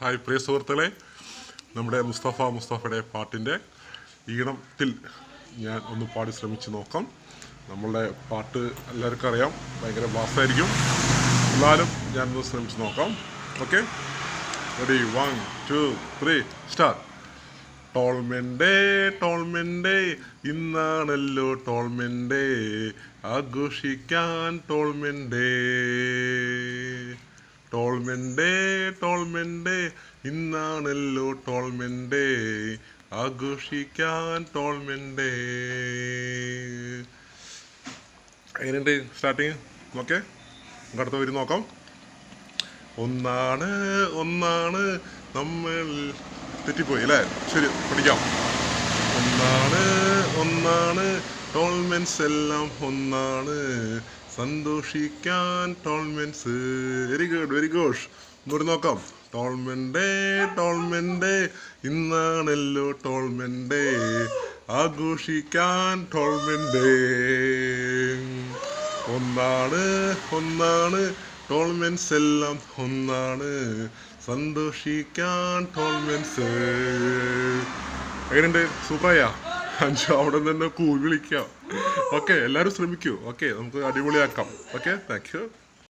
Hi പ്രിയ സുഹൃത്തുക്കളെ. നമ്മുടെ മുസ്തഫ മുസ്തഫയുടെ പാട്ടിന്റെ ഈണത്തിൽ ഞാൻ ഒന്ന് പാടി ശ്രമിച്ച് നോക്കാം. നമ്മളുടെ പാട്ട് എല്ലാവർക്കും അറിയാം ഭയങ്കര ബാസായിരിക്കും എന്നാലും ഞാനൊന്ന് ശ്രമിച്ച് നോക്കാം. Okay? Ready one two three start ടോൾമെൻഡേ ടോൾമെൻഡേ ഇന്നാണല്ലോ ടോൾമെൻഡേ ആഘോഷിക്കാൻ ടോൾമെൻഡേ ടോൾമെൻഡേ ടോൾമെൻഡേ ഇന്നാണല്ലോ ടോൾമെൻഡേ ആഘോഷിക്കാൻ ടോൾമെൻഡേ എങ്ങനെയുണ്ട് സ്റ്റാർട്ടിങ് ഓക്കെ അടുത്ത വരും നോക്കാം. ഒന്നാണ് ഒന്നാണ് നമ്മൾ തെറ്റിപ്പോയി അല്ലേ? ശരി പഠിക്കാം. ഒന്നാണ് ഒന്നാണ് ടോൾമെൻസ് എല്ലാം ഒന്നാണ്. സന്തോഷിക്കാൻ ടോൾമെൻസ്. വെരി ഗുഡ് വെരി ഗുഡ് ഒന്നുകൂടി നോക്കാം. ടോൾമെൻഡേ ടോൾമെൻഡേ ഇന്നാണല്ലോ ടോൾമെൻഡേ ആഘോഷിക്കാൻ ടോൾമെൻഡേ ഒന്നാണ് ഒന്നാണ്. ടോൾമെൻസ് എല്ലാം ഒന്നാണ്. സന്തോഷിക്കാൻ ടോൾമെൻസ്. എങ്ങനെയുണ്ട്? സൂപ്പറായാ? അഞ്ചു അവിടെ നിന്ന് കൂവി വിളിക്കാം. ഓക്കെ എല്ലാവരും ശ്രമിക്കൂ. ഓക്കെ നമുക്ക് അടിപൊളിയാക്കാം. Okay thank you